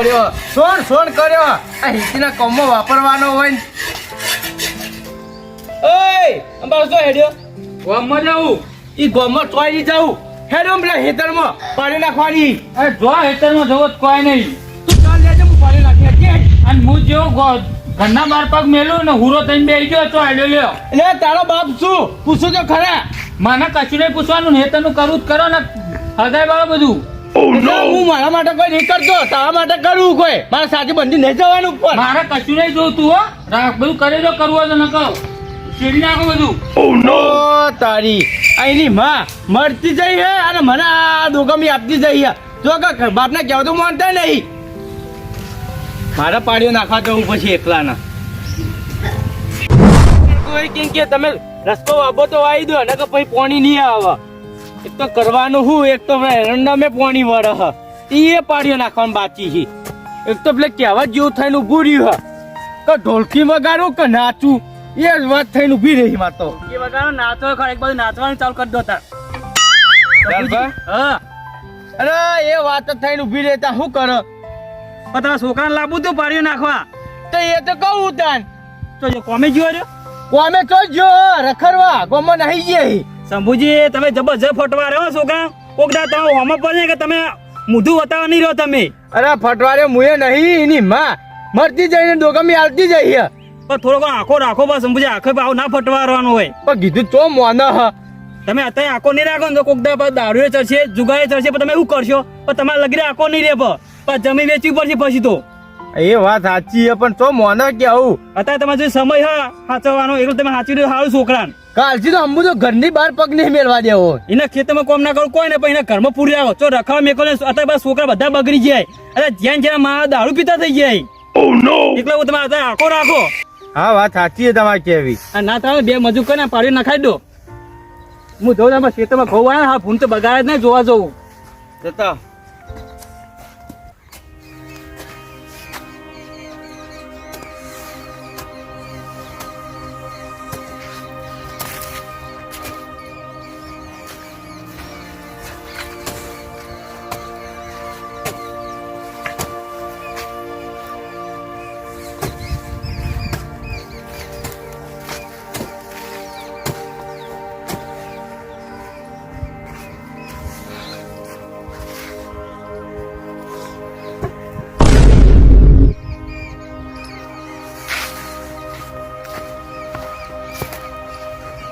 પડ્યો સોન સોન કર્યો. આ હિતીના કોમો વાપરવાનો હોય ને. ઓય અંબાસ તો હેડ્યો? ગામમાં જાઉં. ઈ ગોમમાં ટોઈ જાઉં. હેડો પેલા હેતરમાં પાણી નાખવાની. અરે જો હેતરમાં જવો જ કોઈ નહીં. તું ચાલ લેજે હું પાણી નાખી અને હું જેવો ઘરના બાર પગ મેલું ને હુરો થઈને બેસી ગયો તો આડ્યો લ્યો. એટલે તારો બાપ શું? પૂછું તો ખરા. મને કશું નહીં પૂછવાનું હેતરનું કરું જ કરો ને. હૃદય વાળો બધું. હું મારા માટે કોઈ નહીં કરતો તારા માટે કરવું કોઈ. મારા સાથે બંધી નહીં જવાનું ઉપર મારે કશું નહીં જોતું હો. રાખ બધું કરે દો કરવું તો ન કહો શેરી નાખો બધું. ઓ તારી. અહીંની માં મરતી જઈ હે અને મને આ દોગમી આપતી જઈ હે. જો કે બાપને કહેવું તો માનતા નહીં. મારા પાડીઓ નાખવા જવું પછી એકલાના. કોઈ કેમ કે તમે રસ્તો વાબો તો આવી દો ને કે પછી પોણી નહીં આવે. એક તો કરવાનું હું એક તો એરંડા મેં પાણી વળે હ એ પાડ્યો નાખવાનું બાકી છે એક તો પેલે કહેવા જેવું થઈને ઊભું રહ્યું હ. કે ઢોલકી વગાડું કે નાચું? એ જ વાત થઈને ઊભી રહી માં તો. એ વગાડો નાચો ખરા. એક બધું નાચવાનું ચાલુ કરી દો તાર? હા. અરે એ વાત થઈને ઊભી રહેતા શું કરો? પણ તારા છોકરાને લાવવું તું પાડ્યું નાખવા. તો એ તો કહું તાન. તો કોમે જોયો કોમે તો જો રખડવા ગોમાં નહીં જાય શંભુજી તમે જબરજસ્ત ફટવા રહ્યો છોકરા કોક દા તમે હોમ પર કે તમે મુઢું બતાવવા નહીં રહ્યો તમે? અરે ફટવારે મુએ નહીં એની માં. મરતી જઈને ડોગમી આલતી જઈ હે પણ થોડોક આંખો રાખો બસ શંભુજી આખે ભાવ ના ફટવારવાનો હોય. પણ કીધું તો મોન હ. તમે અત્યારે આખો નહીં રાખો તો કોક દા પાછું દારૂએ ચડશે જુગાએ ચડશે પણ તમે શું કરશો? પણ તમારે લગી આખો નહીં રે પણ. જમી જમીન વેચવી પડશે પછી તો. એ વાત સાચી હે પણ તો મોન કે આવું? અત્યારે તમારે જો સમય હા સાચવવાનો. એટલું તમે સાચવી રહ્યો સારું છોકરાને. કાલથી તો અંબુ તો ઘરની બહાર પગ નહીં મેળવા દેવો. એના ખેતરમાં કોમ ના કરું કોઈ ને પણ એના ઘરમાં પૂરી આવો. તો રખાવા મેકો ને અત્યારે બધા છોકરા બધા બગડી જાય. અરે જ્યાં જ્યાં મારા દારૂ પીતા થઈ જાય. એટલે હું તમારે અત્યારે આખો રાખો. હા વાત સાચી છે તમારે કેવી. આ ના તમે બે મજૂર કરીને પાડી નખાઈ દો. હું જોઉં તમારા ખેતરમાં ઘઉં વાળા હા ફૂન તો બગાડે જ નહીં જોવા જવું. જતા.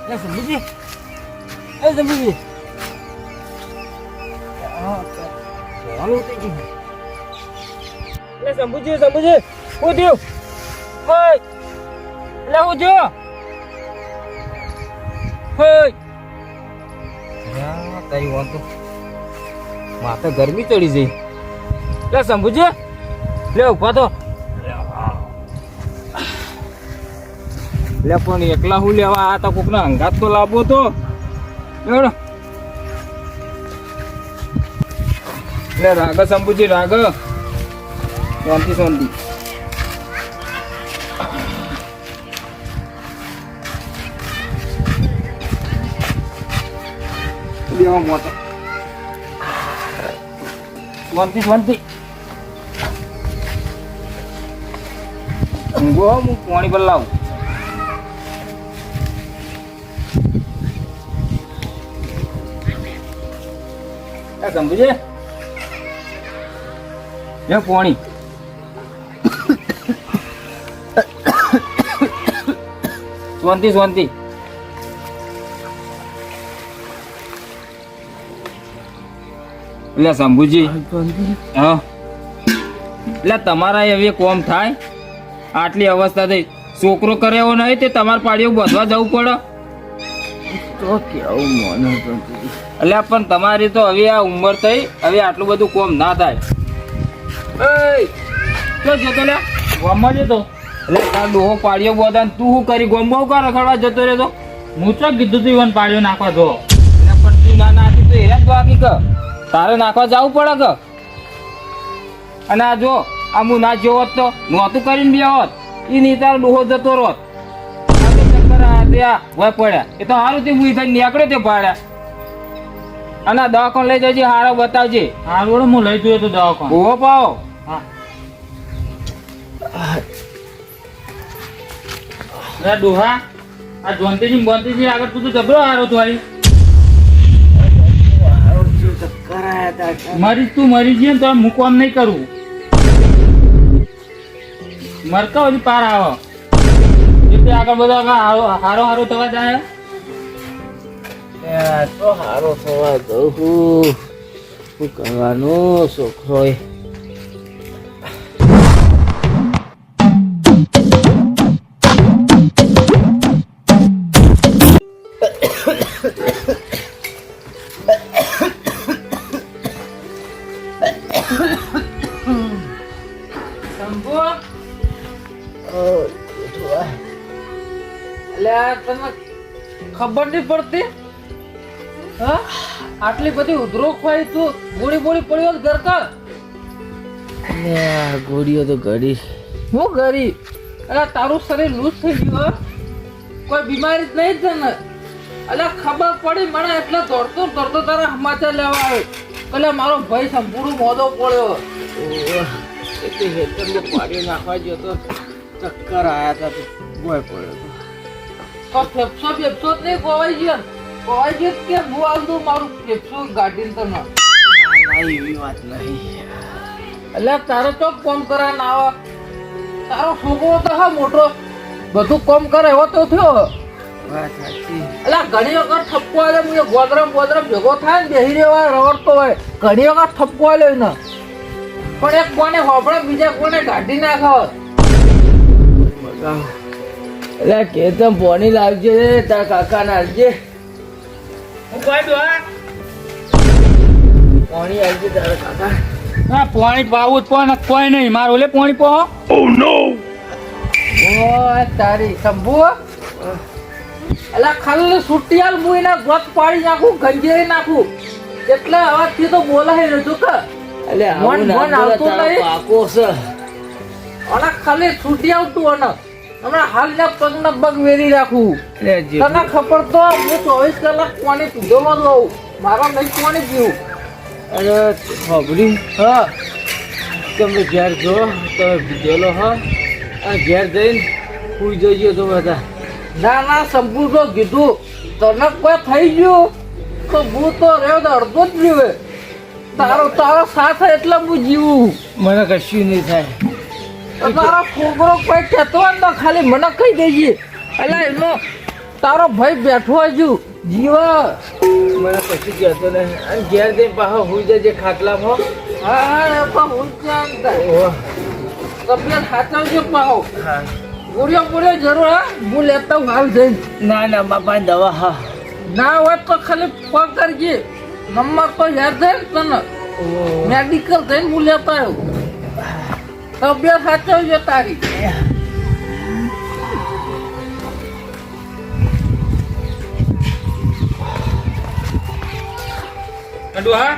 એ સમજી એ સમજી એ સંભુજી સંભુજી હું થયું? હોય. લે હું જો હોય. તારી વાંધો માથે ગરમી ચડી જઈ લે સંભુજી લે ઊભા તો લે પણ એકલા હું લેવા આ તો કોકના અંગાત તો લાવવો તો. લેવડો. લે રાગ સંપુજી રાગ. શાંતિ શાંતિ. લેવા મોટો. શાંતિ શાંતિ. ઊંઘો હું પાણી પર લાવું. આ સમજે લે પાણી. શાંતિ એટલે શંભુજી. હા. એટલે તમારા એવી કોમ થાય. આટલી અવસ્થા થઈ છોકરો કરે એવો નહીં તે તમારે પાડીઓ બધવા જવું પડે. તો કેવું મને એટલે પણ તમારી તો હવે આ ઉંમર થઈ હવે આટલું બધું કોમ ના થાય. ક્યાં જતો લે ગામમાં જતો. એટલે તાર ડોહો પાડ્યો બોધા તું શું કરી? ગોમો કા રખડવા જતો રહ્યો તો? હું તો કીધું તું ઈવન પાડ્યો નાખવા જો. પણ તું ના નાખી તો એરા જ બાકી કે? તારે નાખવા જવું પડે કે? અને આ જો આ હું ના જેવો હોત તો? નહોતું કરીને બે હોત એ નહીં તારો ડોહો જતો રોત. આ તો આ વય પડ્યા. એ તો સારું થી હું થઈ નીકળ્યો તે પાડ્યા અને દવાખાન લઈ જજે હારો બતાવજે. હારું હું લઈ જોયો તો દવાખાન. ઓહો પાવો. હા. ડોહા આ જોનતીજી બોનતીજી આગળ તું તો જબરો હારો તો હતા મરી તું મરી જઈએ તો હું નહીં કરું. મરતા હજી પાર આવો. આગળ બધો હારો હારો થવા જાય તો હારો થવા જવું શું કરવાનું છોકરો ખબર નહીં પડતી? હા? આટલી બધી ઉધરો ખાઈ તું ગોળી બોળી પડ્યો કર. ગોળીઓ તો ગડી હું ગરી અરે તારું શરીર લૂઝ થઈ ગયું. કોઈ બીમારી જ નહીં જ ને. એટલે ખબર પડી મને એટલે દોડતો દોડતો તારા સમાચાર લેવા આવ્યો. એટલે મારો ભાઈ સંપૂર્ણ મોદો પડ્યો. એટલે હેતરમાં પાડી નાખવા ગયો તો ચક્કર આયા હતા બોય પડ્યો ફેફસો ફેફસો જ નહીં ગોવાઈ ગયો. ગોવાઈ ગયો કે હું આવતું મારું ફેફસો ગાડીને ના, એવી વાત નહીં એટલે તારો તો કોમ કરા ના આવે. તારો છોકરો તો હા મોટો. બધું કોમ કરે એવો તો થયો. એટલે ઘણી વખત ઠપકો આવે હું ગોદરમ ગોદરમ ભેગો થાય ને બેહી રહેવા રવડતો હોય. ઘણી વખત ઠપકો આલે ને પણ એક કોને હોપડે બીજા કોને કાઢી નાખો એટલે કેતમ પોણી લાવજે તાર કાકા નાખજે હું કોઈ દો પોણી આવજે તારા કાકા. હા પાણી પાવું જ પણ કોઈ નહીં. મારું લે પાણી પો ઓય તારી શંભુ અલા ખાલી સુટિયાલ હું એના ગોત પાડી નાખું ગંજે નાખું. એટલે અવાજથી તો બોલાય નતું કે. એટલે આવું મન- ના મન આવતું નહીં. પાકો છે. અલા ખાલી સુટિયાલ આવતું અને. હમણાં હાલના પગના પગ વેરી રાખું. તને ખબર તો હું ચોવીસ કલાક પાણી પીધો લઉં મારા નહીં પાણી પીવું. અરે ખબરી. હા. તમે ઘેર જો તમે પીધેલો હા. આ ઘેર જઈને જઈ ગયો તો બધા. ના ના સંપૂર્ણ તો કીધું તને કોઈ થઈ ગયું? તો હું તો રહ્યો તો અડધો જ જીવે તારો તારો સાથ એટલે હું જીવું. મને કશું નહીં થાય. તારો છોકરો કોઈ કહેતો હોય ને તો ખાલી મને કહી દેજે. એટલે એનો તારો ભાઈ બેઠો હજુ જીવા. મને પછી કહેતો નહીં. અને ઘેર જઈને પાછો સુઈ જજે ખાટલામાં. હા હા પણ હું ઓહ, તબિયત સાચવજો પાહો હા. ગોળીઓ ગોળીઓ જરૂર હા? હું લેતા હું હાલ જઈને. ના ના બાપા દવા હા. ના હોય તો ખાલી ફોન કરજે. નંબર તો યાદ થાય ને તને. મેડિકલ થઈને હું લેતા આવ્યો તબિયત સાચવજો તારી. ડોહા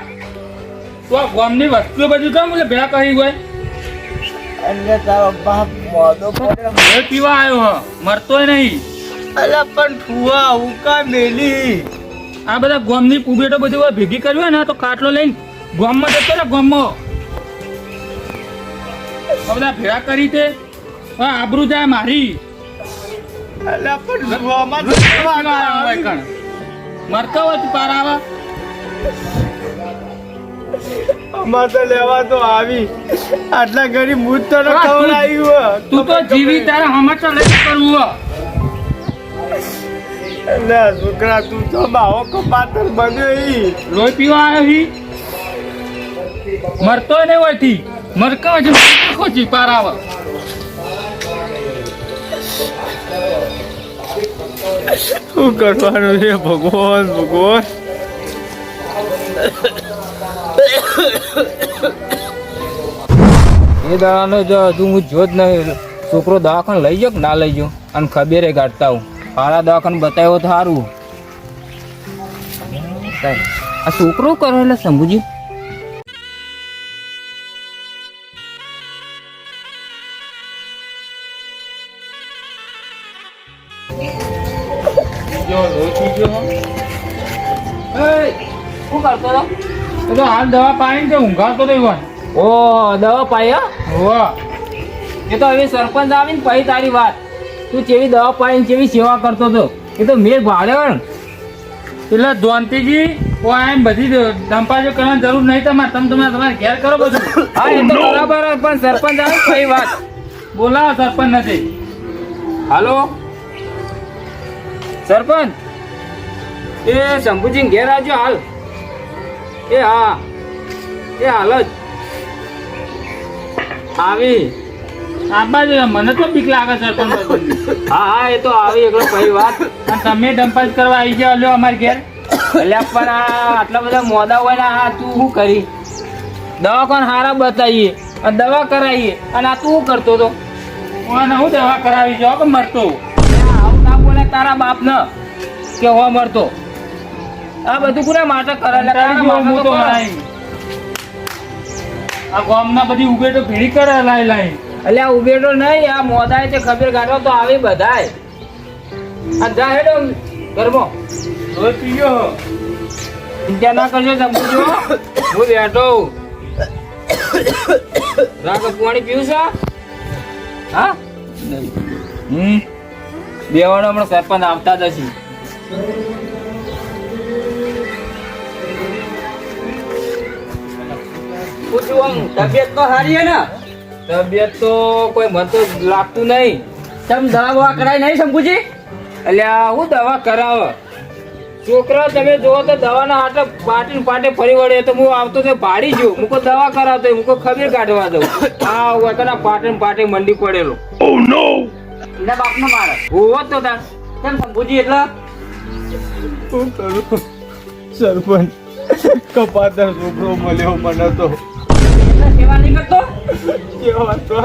તું આ ગામની વસ્તુઓ બધું કેમ બોલે ભેળા કરી ગયો એટલે તારો બાપ મોદો પડ્યો. હવે પીવા આવ્યો હ મરતોય નહીં. અલા પણ ઠુવા ઉકા મેલી? આ બધા ગોમની પુબેટો બધું ભેગી કર્યું હોય ને તો ખાટલો લઈને ગોમમાં જતો ને ગોમમાં. આ બધા ભેળા કરી તે આબરૂ જાય મારી. તો. મરતો તું પાર આવા. અમાર તો લેવા તો આવી. આટલા ઘડી મૂજ તો ન હા, તું- ખવડાવ્યું તું તો જીવી તારા સમાચાર લઈને કરવું હો. એટલે છોકરા તું તો બાવો કપાતર બન્યો ઈ. લોહી પીવા આવ્યો હી. મરતો નહીં હોય મરકા છે નાખો છી શું કરવાનું છે? ભગવાન ભગવાન. એ દાડાનો જો હજુ હું જો જ નહીં છોકરો દવાખાને લઈ જાઉં કે ના લઈ જાઉં? અને ખબેરે કાઢતા હું સારા દવાખાને બતાવ્યો તો સારું આ છોકરો કરો એટલે શંભુજી શું કરતો તો હાલ દવા પાણી તો ઊંઘાતો નહીં હોય. ઓ દવા પાયા હોવા. એ તો હવે સરપંચ આવીને પછી તારી વાત. તું કેવી દવા પાડીને કેવી સેવા કરતો હતો એ તો મેર ભાડ્યો ને. એટલે ધોંતીજી કોઈ આઈને બધી ધંપાજો કરવાની જરૂર નહીં તમારે. તમે તમારે તમારે ઘેર કરો બધું. હા એ તો બરાબર પણ સરપંચ આવે ને પછી વાત. બોલાવો સરપંચ નથી. હાલો? સરપંચ. એ શંભુજી ઘેર આવજો હાલ. એ હા. એ હાલ જ. આવી. આબા જ મને તો બીક લાગે સરપંચ હા હા એ તો આવી એકલો પહેલી વાત. તમે ડંપાજ કરવા આવી જાઓ લ્યો અમારે ઘેર? અલ્યા પણ આ આટલા બધા મોદા હોય ને આ તું શું કરી? દવાખાન હારા બતાવીએ અને દવા કરાવીએ. અને આ તું શું કરતો હતો? કોને હું દવા કરાવી જાઉં કે મરતો તારા બાપ ન કે હો મરતો આ બધું કોના માટે કરે? આ તો. આ ગામના બધી ઉભે ભેળી કરે લાઈ લાઈ. અલ્યા ઉભેટો નહીં આ મોદાય તે ખબર કાઢો તો આવી બધાય. આ જા હેડો ગરમો હવે પીયો ચિંતા ના કરજો સમજો હું. બેઠો રાગ પાણી પીવું છે? હા? હમ. બેવાનો હમણાં સરપંચ આવતા જ હશે. આમ તબિયત તો સારી હે ને? તબિયત તો કોઈ મન તો લાગતું નહીં. તમે દવા બવા કરાવી નહીં શંકુજી? અલ્યા હું દવા કરાવ? છોકરા તમે જોવો તો દવાના હાથે પાટી પાટે ફરી વળે તો હું આવતો તો ભાડી છું. મૂકો દવા કરાવતો હું કોઈ ખબર કાઢવા દઉં આ વખત પાટે પાટે મંડી પડેલો. એના બાપનો મારે. હોવો તો તાર કેમ શંકુજી એટલે? સરપંચ કપાતર છોકરો મળ્યો મને તો. સેવા નહીં કરતો? કેવા તો.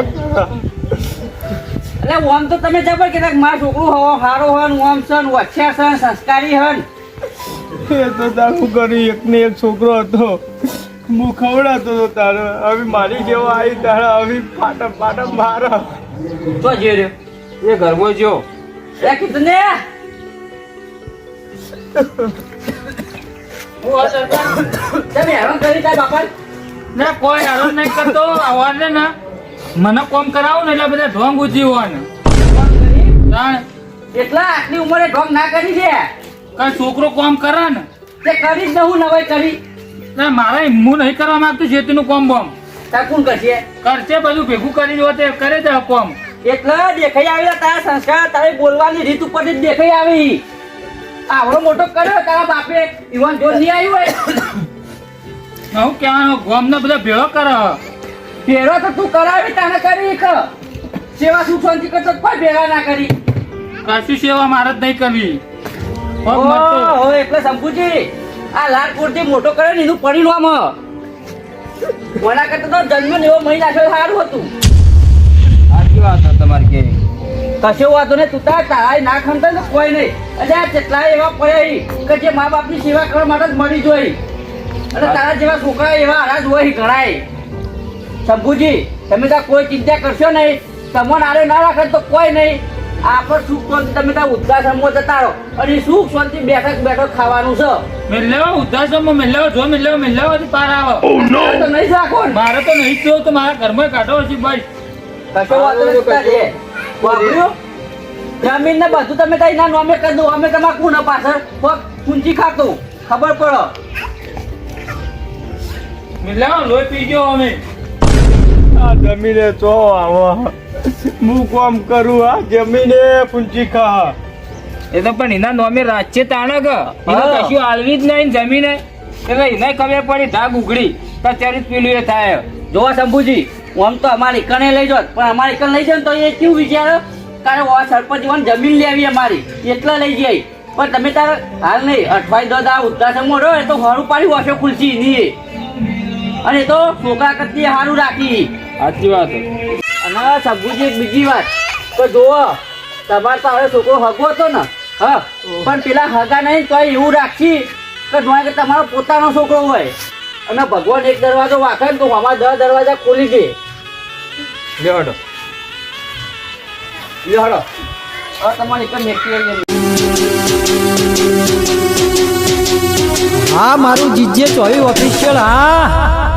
એટલે ઓમ તો તમે જબર કે મારો છોકરો હો સારો હન ઓમ સન હોશિયાર સન સંસ્કારી હન. એ તો તારું કરી એક ને એક છોકરો હતો. હું ખવડાતો હતો તારો. હવે મારી જેવો આવી તારા હવે ફાટમ ફાટમ મારા. તો જે રહ્યો? જો. એ કીધું હું આ સરપંચ તમે હેરાન કરી તાર બાપા ના કોઈ હારો નહીં કરતો. આવાને ના. મને કોમ કરાવો ને એટલે બધા ઢોંગ ઉજી હોય ને એટલા આટલી ઉંમરે ઢોંગ ના કરી દે. કઈ છોકરો કોમ કરે ને? તે કરી જ નવું નવાઈ કરી. ના મારે હું નહીં કરવા માંગતું ખેતીનું કોમ બોમ. તા કોણ કરશે? કરશે બધું ભેગું કરી દો તે કરે છે કોમ. એટલે દેખાઈ આવેલા તારા સંસ્કાર તારી બોલવાની રીત ઉપર દેખાઈ આવી. આવડો મોટો કર્યો તારા બાપે. ઈવન જો નહીં આવ્યું હોય. હું કહેવાનું ગોમને બધા ભેળો કર. ભેળો તો તું કરાવી તાને કરી એક સેવા સુખ શાંતિ કરતો કોઈ ભેળા ના કરી. કશું સેવા મારે જ નહીં કરવી. ઓહો એટલે શંભુજી આ લાલ પૂરથી મોટો કર્યો ને એનું પરિણામ. કોના કરતા તો જન્મ એવો મહી નાખ્યો સારું હતું. સાચી વાત. કશો વાતો ને તું તાર તારા ના ખમતા ને તો કોઈ નહીં. એટલે આ કેટલાય એવા પડ્યા કે જે મા બાપની સેવા કરવા માટે જ મળી જોઈ અને તારા જેવા છોકરા એવા આરા જોઈ હોય ઘણાય. શંભુજી તમે ત્યાં કોઈ ચિંતા કરશો નહીં. તમને આરે ના રાખે તો કોઈ નહીં. આ પર સુખ શાંતિ તમે ત્યાં ઉદ્ઘાટનમાં જતા રહો. અને સુખ શાંતિ બેઠક બેઠક ખાવાનું છે. મેલ્લેવા ઉદ્ધાસમાં મેલ્લેવા જો મેલ્લેવા મેલ્લેવા થી પાર આવે. તો નહીં રાખો મારે તો નહીં જો તો મારા ઘરમાં કાઢો હશે ભાઈ કશો વાંધો. વાપર્યું? જમીન ને બધું તમે કઈ ના નોમે કરી દઉં અમે તમારે કોણ પાછળ પગ કુંચી ખાતું. ખબર પડો. મેલ્લેવા લોહી પી ગયો અમે. આ જમીને ચો આવો. હું કોમ કરું? આ જમીને પૂંચી ખા. એ તો પણ એના નોમે રાજ્ય તાણે કે એને. કશું આલવી જ નહીં જમીને. એટલે એને ખબર પડી ધાગ ઉઘડી. તો ત્યારે જ પેલું એ થાય. જોવા શંભુજી આમ તો અમારી કણે લઈ જાત પણ અમારી કણ લઈ જાવ તો એ કેવું વિચારો? તારે ઓ સરપંચ જમીન લેવી અમારી એટલા લઈ જાય. પણ તમે તારે હાલ નહીં અઠવાડિયે દસ આ ઉદ્ઘાટનમાં રહ્યો એ તો ઘરું પાડી વાસો ખુલશી ની અને તો છોકરા કરતી હારું રાખી. સાચી વાત અને સબુજી એક બીજી વાત. તો જુઓ તમારે તો હવે છોકરો હગવો હતો ને? હા. પણ પેલા હગા નહીં તો એવું રાખી કે જોવા કે તમારો પોતાનો છોકરો હોય. અને ભગવાન એક દરવાજો વાંખે ને તો અમારા દસ દરવાજા ખોલી દે લેવડો લ્યો હળો હવે તમારી જ મેકી આવી હા મારું જીજે ચોવી ઓફિશિયલ હા.